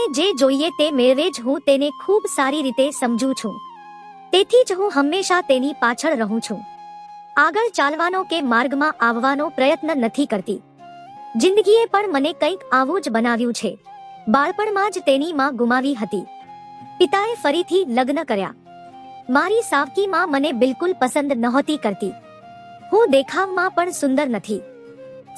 તેને જે જોઈએ તે મેળવે જ હું તેને ખૂબ સારી રીતે સમજું છું. તેથી જ હું હંમેશા તેની પાછળ રહું છું. આગળ ચાલવાનો કે માર્ગમાં આવવાનો પ્રયત્ન નથી કરતી. જિંદગીએ પણ મને કંઈક આવું જ બનાવ્યું છે. બાળપણમાં જ તેની માં ગુમાવી હતી. પિતાએ ફરીથી લગ્ન કર્યા. મારી સાવકી માં મને બિલકુલ પસંદ નહોતી કરતી. હું દેખાવમાં પણ સુંદર નથી.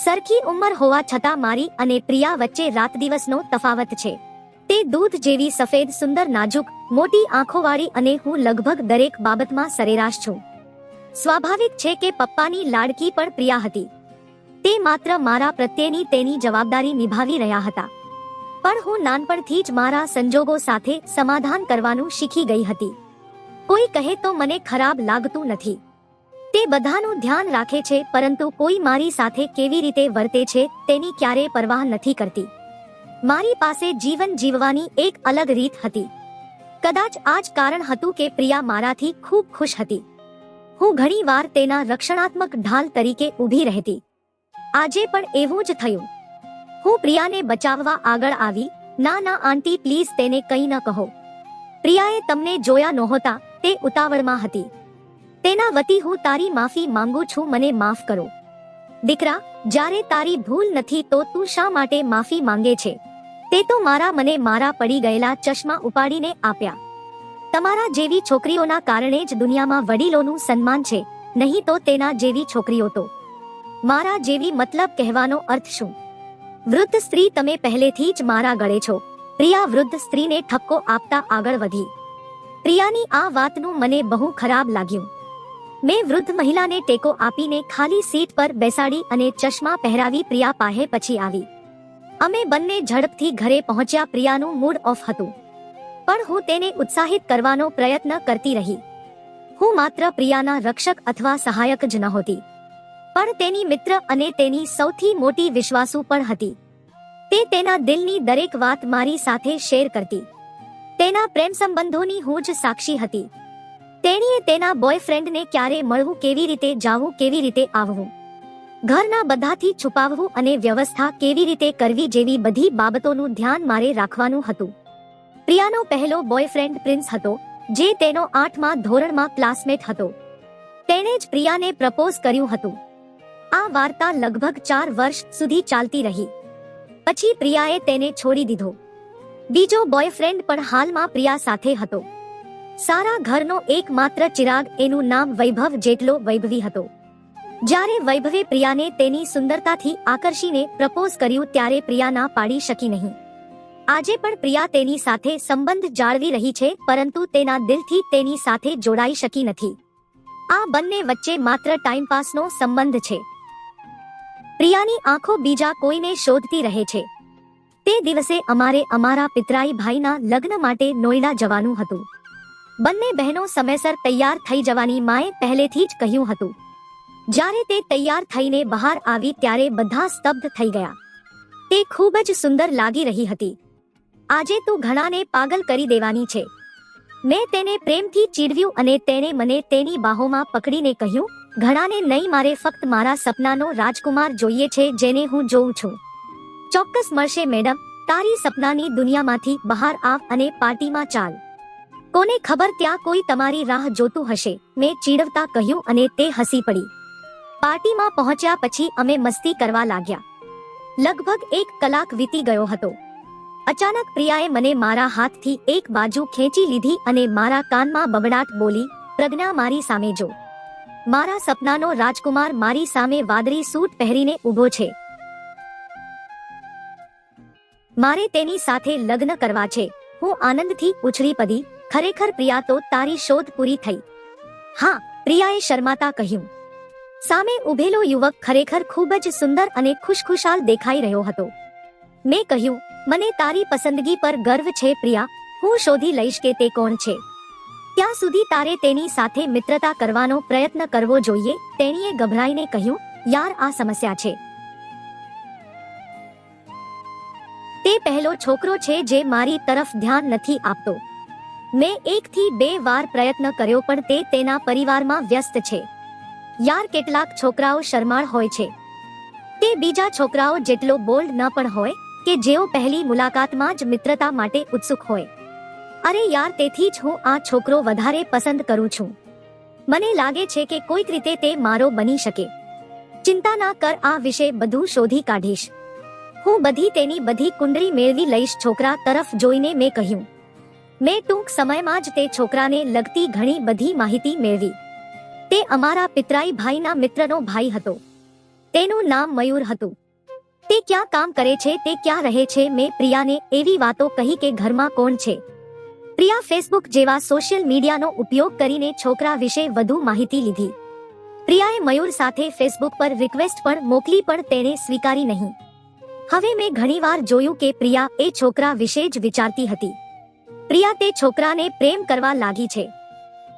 સરખી ઉંમર હોવા છતાં મારી અને પ્રિયા વચ્ચે રાત દિવસનો તફાવત છે. તે દૂધ જેવી સફેદ, સુંદર, નાજુક, મોટી આંખોવાળી અને હું લગભગ દરેક બાબતમાં સરેરાશ છું. સ્વાભાવિક છે કે પપ્પાની લાડકી પણ પ્રિયા હતી. તે માત્ર મારા પ્રત્યેની તેની જવાબદારી નિભાવી રહ્યા હતા. પણ હું નાનપણથી જ મારા સંજોગો સાથે સમાધાન કરવાનું શીખી ગઈ હતી. કોઈ કહે તો મને ખરાબ લાગતું નથી. તે બધાનું ધ્યાન રાખે છે, પરંતુ કોઈ મારી સાથે કેવી રીતે વર્તે છે તેની ક્યારે પરવાહ નથી કરતી. મારી પાસે જીવન જીવવાની એક અલગ રીત હતી. કદાચ આ જ કારણ હતું કે પ્રિયા મારાથી ખૂબ ખુશ હતી. હું ઘણીવાર તેના રક્ષણાત્મક ઢાલ તરીકે ઊભી રહેતી. આજે પણ એવું જ થયું. હું પ્રિયાને બચાવવા આગળ આવી. ના ના, આંટી, પ્લીઝ તેને કંઈ ન કહો. પ્રિયાએ તમને જોયા નહોતા, તે ઉતાવળમાં હતી. તેના વતી હું તારી માફી માંગુ છું, મને માફ કરો. દીકરા, જ્યારે તારી ભૂલ નથી તો તું શા માટે માફી માંગે છે? તે તો મારા મને મારા પડી ગયેલા ચશ્મા ઉપાડીને આપ્યા. તમારા જેવી છોકરીઓના કારણે જ દુનિયામાં વડીલોનું સન્માન છે, નહીં તો તેના જેવી છોકરીઓ તો. મારા જેવી મતલબ કહેવાનો અર્થ શું? વૃદ્ધ સ્ત્રી તમે પહેલેથી જ મારા ગળે છો. પ્રિયા વૃદ્ધ સ્ત્રીને ઠપકો આપતા આગળ વધી. પ્રિયાની આ વાતનું મને બહુ ખરાબ લાગ્યું. મેં વૃદ્ધ મહિલાને ટેકો આપીને ખાલી સીટ પર બેસાડી અને ચશ્મા પહેરાવી પ્રિયા પાહે પછી આવી. અમે બંને ઝડપથી ઘરે પહોંચ્યા પ્રિયાનું મૂડ ઓફ હતું. પણ હું તેને ઉત્સાહિત કરવાનો પ્રયત્ન કરતી રહી. હું માત્ર પ્રિયાના રક્ષક અથવા સહાયક જ નહોતી. પણ તેની મિત્ર અને તેની સૌથી મોટી વિશ્વાસુ પણ હતી. તે તેના દિલની દરેક વાત મારી સાથે શેર કરતી. તેના પ્રેમ સંબંધોની હું જ સાક્ષી હતી. તેણીએ તેના બોયફ્રેન્ડને ક્યારે મળવું કેવી રીતે, જાવું કેવી રીતે, આવવું. ઘરના બધાથી છુપાવવું અને વ્યવસ્થા કેવી રીતે કરવી જેવી બધી બાબતોનું ધ્યાન મારે રાખવાનું હતું. પ્રિયાનો પહેલો બોયફ્રેન્ડ પ્રિન્સ હતો, જે તેનો આઠમા ધોરણમાં ક્લાસમેટ હતો. તેણે જ પ્રિયાને પ્રપોઝ કર્યું હતું. આ વાર્તા લગભગ ચાર વર્ષ સુધી ચાલતી રહી. પછી પ્રિયાએ તેને છોડી દીધો. બીજો બોયફ્રેન્ડ પણ હાલમાં પ્રિયા સાથે હતો. સારા ઘરનો એકમાત્ર ચિરાગ એનું નામ વૈભવ જેટલો વૈભવી હતો. જ્યારે વૈભવે પ્રિયાને તેની સુંદરતાથી આકર્ષીને પ્રપોઝ કર્યું ત્યારે પ્રિયા ના પાડી શકી નહીં. આજે પણ પ્રિયા તેની સાથે સંબંધ જાળવી રહી છે, પરંતુ તેના દિલથી તેની સાથે જોડાઈ શકી નથી. આ બંને વચ્ચે માત્ર ટાઈમપાસનો સંબંધ છે. પ્રિયાની આંખો બીજા કોઈને શોધતી રહે છે. તે દિવસે અમારે અમારા પિતરાઈ ભાઈના લગ્ન માટે નોઈડા જવાનું હતું. બંને બહેનો સમયસર તૈયાર થઈ જવાની માએ પહેલેથી જ કહ્યું હતું. જ્યારે તે તૈયાર થઈને બહાર આવી ત્યારે બધા સ્તબ્ધ થઈ ગયા. તે ખૂબ જ સુંદર લાગી રહી હતી. આજે તું ઘણાને પાગલ કરી દેવાની છે. મેં તેને પ્રેમથી ચીડવ્યું અને તેણે મને તેની બાહોમાં પકડીને કહ્યું, ઘણાને નહીં, મારે ફક્ત મારા સપનાનો રાજકુમાર જોઈએ છે, જેને હું જોઉં છું. ચોક્કસ મળશે, મેડમ. તારી સપનાની દુનિયામાંથી બહાર આવ અને પાર્ટીમાં ચાલ. કોને ખબર ત્યાં કોઈ તમારી રાહ જોતું હશે. મેં ચીડવતા કહ્યું અને તે હસી પડી. પાર્ટીમાં પહોંચ્યા પછી અમે મસ્તી કરવા લાગ્યા. લગભગ એક કલાક વીતી ગયો હતો. અચાનક પ્રિયાએ મને મારા હાથથી એક બાજુ ખેંચી લીધી અને મારા કાનમાં બબડાટ બોલી, પ્રજ્ઞા મારી સામે જો. મારા સપનાનો રાજકુમાર મારી સામે વાદળી સૂટ પહેરીને ઊભો છે. મારે તેની સાથે લગ્ન કરવા છે. હું આનંદથી ઉછળી પડી. ખરેખર પ્રિયા તો તારી શોધ પૂરી થઈ. હા, પ્રિયાએ શર્માતા કહ્યું. સામે ઉભેલો યુવક ખરેખર ખૂબ જ સુંદર અને ખુશખુશાલ દેખાઈ રહ્યો હતો. મેં કહ્યું, મને તારી પસંદગી પર ગર્વ છે, પ્રિયા. હું શોધી લઈશ કે તે કોણ છે. ત્યાં સુધી તારે તેની સાથે મિત્રતા કરવાનો પ્રયત્ન કરવો જોઈએ, તેણીએ ગભરાઈને કહ્યું, યાર, આ સમસ્યા છે. તે પહેલો છોકરો છે જે મારી તરફ ધ્યાન નથી આપતો. મેં એકથી બે વાર પ્રયત્ન કર્યો પણ તે તેના પરિવારમાં વ્યસ્ત છે. યાર કેટલાક છોકરાઓ શરમાળ હોય છે. તે બીજા છોકરાઓ જેટલો બોલ્ડ ન પણ હોય, કે જેઓ પહેલી મુલાકાતમાં જ મિત્રતા માટે ઉત્સુક હોય. અરે યાર તેથી જ હું આ છોકરો વધારે પસંદ કરું છું. મને લાગે છે કે કોઈક રીતે તે મારો બની શકે. ચિંતા ના કર, આ વિશે બધું શોધી કાઢીશ. હું બધી તેની બધી કુંડળી મેળવી લઈશ, છોકરા તરફ જોઈને મેં કહ્યું. મેં ટૂંક સમયમાં જ તે છોકરાને લગતી ઘણી બધી માહિતી મેળવી. તે અમારા પિતરાઈ ભાઈના મિત્રનો ભાઈ હતો. તેનું નામ મયુર હતું. તે ક્યાં કામ કરે છે, તે ક્યાં રહે છે, મેં પ્રિયાને એવી વાતો કહી કે ઘરમાં કોણ છે? પ્રિયા ફેસબુક જેવા સોશિયલ મીડિયાનો ઉપયોગ કરીને છોકરા વિશે વધુ માહિતી લીધી. પ્રિયાએ મયુર સાથે ફેસબુક પર રિક્વેસ્ટ પણ મોકલી પણ તેણે સ્વીકારી નહીં. હવે મેં ઘણીવાર જોયું કે પ્રિયા એ છોકરા વિશે જ વિચારતી હતી. પ્રિયા તે છોકરાને પ્રેમ કરવા લાગી છે.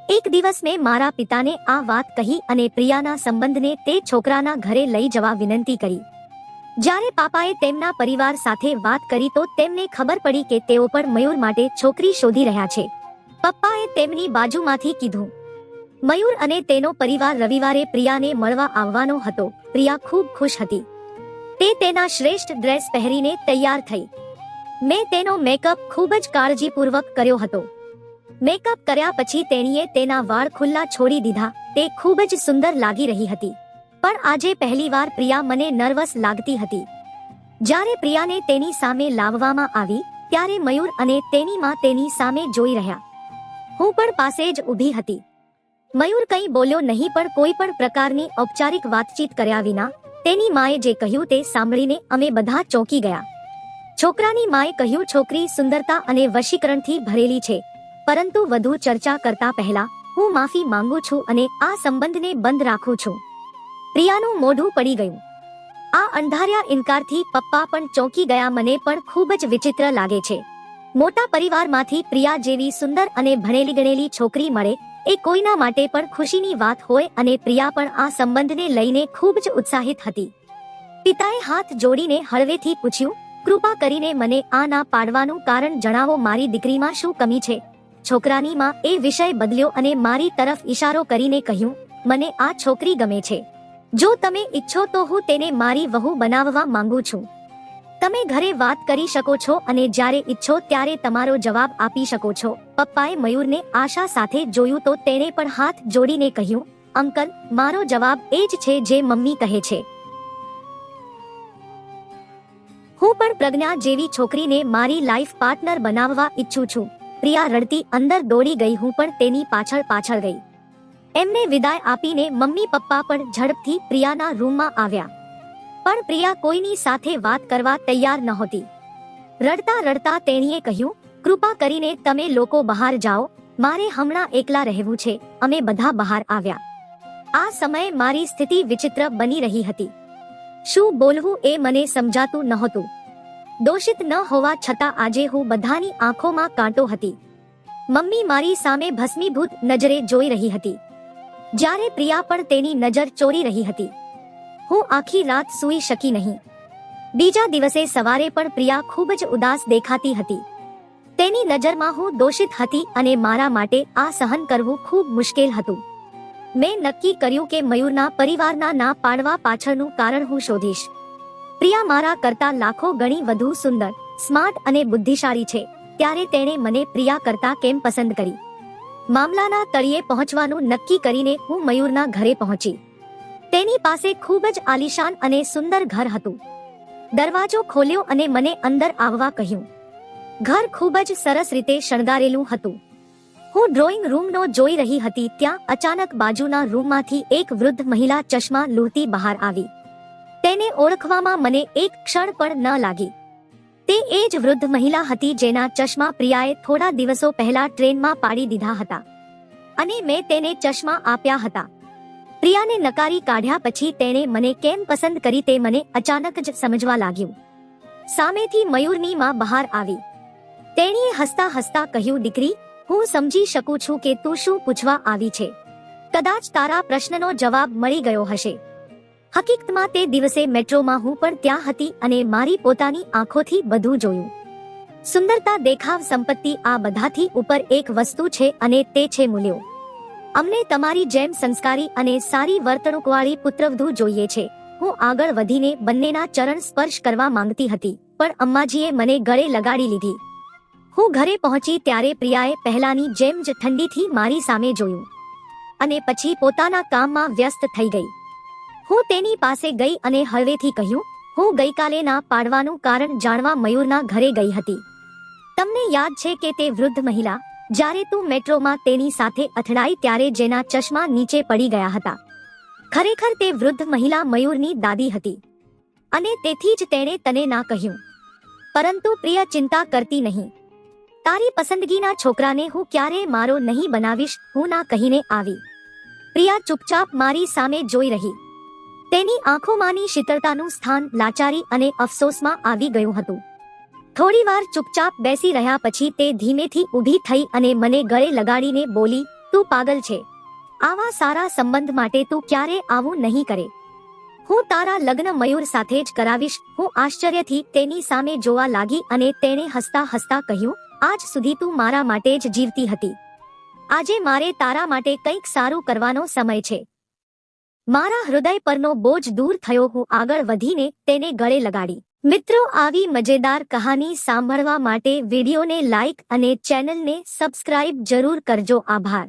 એક દિવસ મેં મારા પિતાને આ વાત કહી અને પ્રિયાના સંબંધને તે છોકરાના ઘરે લઈ જવા વિનંતી કરી. જ્યારે પાપાએ તેમના પરિવાર સાથે વાત કરી તો તેમને ખબર પડી કે તેઓ પણ મયુર માટે છોકરી શોધી રહ્યા છે. પપ્પાએ તેમની બાજુમાંથી કીધું, મયુર અને તેનો પરિવાર રવિવારે પ્રિયાને મળવા આવવાનો હતો. પ્રિયા ખૂબ ખુશ હતી. તે તેના શ્રેષ્ઠ ડ્રેસ પહેરીને તૈયાર થઈ. મેં તેનો મેકઅપ ખૂબ જ કાળજીપૂર્વક કર્યો હતો. મેકઅપ કર્યા પછી તેણીએ તેના વાળ ખુલ્લા છોડી દીધા. તે ખૂબ જ સુંદર લાગી રહી હતી. પણ આજે પહેલીવાર પ્રિયા મને નર્વસ લાગતી હતી. જ્યારે પ્રિયાને તેની સામે લાવવામાં આવી, ત્યારે મયુર અને તેની માં તેની સામે જોઈ રહ્યા. હું પણ પાસે જ ઊભી હતી. મયુર કંઈ બોલ્યો નહીં, પણ કોઈ પણ પ્રકારની ઔપચારિક વાતચીત કર્યા વિના, તેની માએ જે કહ્યું તે સાંભળીને અમે બધા ચોંકી ગયા. છોકરાની માએ કહ્યું, છોકરી સુંદરતા અને વશીકરણથી ભરેલી છે. પરંતુ વધુ ચર્ચા કરતા પહેલા, હું માફી માંગુ છું અને આ સંબંધને બંધ રાખું છું. પ્રિયાનું મોઢું પડી ગયું. આ અંધાર્યા ઇનકારથી પપ્પા પણ ચોંકી ગયા મને પણ ખૂબ જ વિચિત્ર લાગે છે. મોટા પરિવારમાંથી પ્રિયા જેવી સુંદર અને ભણેલી ગણેલી છોકરી મળે, એ કોઈના માટે પણ ખુશીની વાત હોય અને પ્રિયા પણ આ સંબંધને લઈને ખૂબ જ ઉત્સાહિત હતી. પિતાએ હાથ જોડીને હળવેથી પૂછ્યું, કૃપા કરીને મને આ ના પાડવાનું કારણ જણાવો, મારી દીકરીમાં શું કમી છે? છોકરાની માં એ વિષય બદલ્યો અને મારી તરફ ઈશારો કરીને કહ્યું, મને આ છોકરી ગમે છે. જો તમે ઈચ્છો તો હું તેને મારી વહુ બનાવવા માંગુ છું. તમે ઘરે વાત કરી શકો છો અને જ્યારે ઈચ્છો ત્યારે તમારો જવાબ આપી શકો છો. પપ્પાએ મયુરને આશા સાથે જોયું તો તેણે પણ હાથ જોડીને કહ્યું, અંકલ, મારો જવાબ એ જ છે જે મમ્મી કહે છે. હું પણ પ્રજ્ઞા જેવી છોકરીને મારી લાઈફ પાર્ટનર બનાવવા ઈચ્છું છું. પ્રિયા રડતી અંદર દોડી ગઈ. હું પણ તેની પાછળ પાછળ ગઈ. એમને વિદાય આપીને મમ્મી પપ્પા પણ ઝડપથી પ્રિયાના રૂમમાં આવ્યા. પણ પ્રિયા કોઈની સાથે વાત કરવા તૈયાર નહોતી. રડતા રડતા તેણીએ કહ્યું, કૃપા કરીને તમે લોકો બહાર જાઓ. મારે હમણાં એકલા રહેવું છે. અમે બધા બહાર આવ્યા. આ સમયે મારી સ્થિતિ વિચિત્ર બની રહી હતી. શું બોલવું એ મને સમજાતું નહોતું. દોષિત ન હોવા છતાં આજે હું બધાની આંખોમાં કાંટો હતી. મમ્મી મારી સામે ભસ્મીભૂત નજરે જોઈ રહી હતી. જ્યારે પ્રિયા પણ તેની નજર ચોરી રહી હતી. હું આખી રાત સૂઈ શકી નહીં. બીજા દિવસે સવારે પણ પ્રિયા ખૂબ જ ઉદાસ દેખાતી હતી. તેની નજરમાં હું દોષિત હતી અને મારા માટે આ સહન કરવું ખૂબ મુશ્કેલ હતું. મેં નક્કી કર્યું કે મયુરના પરિવારના ના પાડવા પાછળનું કારણ હું શોધીશ. પ્રિયા મારા કરતા લાખો ગણી વધુ સુંદર, સ્માર્ટ અને બુદ્ધિશાળી છે, ત્યારે તેણે મને પ્રિયા કરતા કેમ પસંદ કરી? મામલાના તળિયે પહોંચવાનું નક્કી કરીને હું મયુરના ઘરે પહોંચી. તેની પાસે ખૂબ જ આલિશાન અને સુંદર ઘર હતું. દરવાજો ખોલ્યો અને મને અંદર આવવા કહ્યું. ઘર ખૂબ જ સરસ રીતે શણગારેલું હતું. હું ડ્રોઈંગ રૂમનો જોઈ રહી હતી ત્યાં અચાનક બાજુના રૂમમાંથી એક વૃદ્ધ મહિલા ચશ્મા લૂંટી બહાર આવી. તેને ઓળખવામાં મને એક ક્ષણ પણ ન લાગી. તે એ જ વૃદ્ધ મહિલા હતી જેના ચશ્મા પ્રિયાએ થોડા દિવસો પહેલા ટ્રેનમાં પાડી દીધા હતા. અને મેં તેને ચશ્મા આપ્યા હતા. પ્રિયાને નકારી કાઢ્યા પછી તેણે મને કેમ પસંદ કરી તે મને અચાનક જ સમજવા લાગ્યું. સામેથી મયુરની માં બહાર આવી. તેણીએ હસતા હસતા કહ્યું, દીકરી, હું સમજી શકું છું કે તું શું પૂછવા આવી છે. કદાચ તારા પ્રશ્નનો જવાબ મળી ગયો હશે. હકીકતમાં તે દિવસે મેટ્રોમાં હું પણ ત્યાં હતી અને મારી પોતાની આંખોથી બધું જોયું. સુંદરતા દેખાવ સંપત્તિ આ બધાથી ઉપર એક વસ્તુ છે અને તે છે મૂલ્યો. અમને તમારી જેમ સંસ્કારી અને સારી વર્તણૂકવાળી પુત્રવધુ જોઈએ છે. હું આગળ વધીને બંનેના ચરણ સ્પર્શ કરવા માંગતી હતી, પણ અમ્માજીએ મને ગળે લગાડી લીધી. હું ઘરે પહોંચી ત્યારે પ્રિયાએ પહેલાની જેમ જ ઠંડીથી મારી સામે જોયું. અને પછી પોતાના કામમાં વ્યસ્ત થઈ ગઈ. હું તેની પાસે ગઈ અને હળવેથી કહ્યું, હું ગઈકાલે ના પાડવાનું કારણ જાણવા મયુરના ઘરે ગઈ હતી. તમને યાદ છે કે તે વૃદ્ધ મહિલા, જ્યારે તું મેટ્રોમાં તેની સાથે અથડાઈ ત્યારે જેના ચશ્મા નીચે પડી ગયા હતા. ખરેખર તે વૃદ્ધ મહિલા મયુરની દાદી હતી. અને તેથી જ તેણે તને ના કહ્યું. પરંતુ પ્રિય ચિંતા કરતી નહીં. તારી પસંદગીના છોકરાને હું ક્યારેય મારો નહીં બનાવીશ, હું ના કહીને આવી. પ્રિયા ચૂપચાપ મારી સામે જોઈ રહી. તેની આંખોમાંની શીતળતાનું સ્થાન લાચારી અને અફસોસમાં આવી ગયું હતું. થોડીવાર ચૂપચાપ બેસી રહ્યા પછી તે ધીમેથી ઊભી થઈ અને મને ગળે લગાડીને બોલી, તું પાગલ છે. આવા સારા સંબંધ માટે તું ક્યારે આવું નહીં કરે. હું તારા લગ્ન મયુર સાથે જ કરાવીશ. હું આશ્ચર્યથી તેની સામે જોવા લાગી અને તેણે હસતા હસતા કહ્યું, આજ સુધી તું મારા માટે જ જીવતી હતી. આજે મારે તારા માટે કંઈક સારું કરવાનો સમય છે. મારા હૃદય પરનો બોજ દૂર થયો હું આગળ વધીને તેને ગળે લગાડી. મિત્રો, આવી મજેદાર કહાની સાંભળવા માટે વિડીયોને લાઇક અને ચેનલને સબસ્ક્રાઇબ જરૂર કરજો. આભાર.